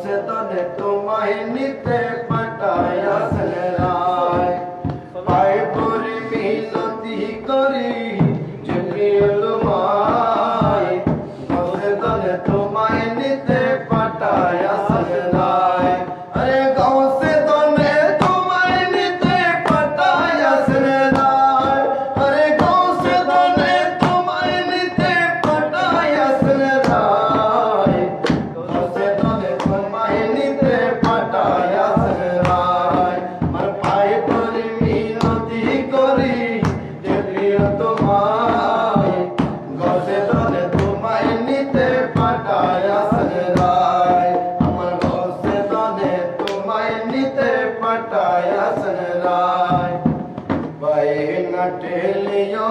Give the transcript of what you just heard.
সে তনে তোমায় নিতে পাঠায় আসলে রায় পায়ে পরে মিনতি করি যে প্রিয়ল মায় সে তনে তোমায় নিতে পাঠায় টেলিও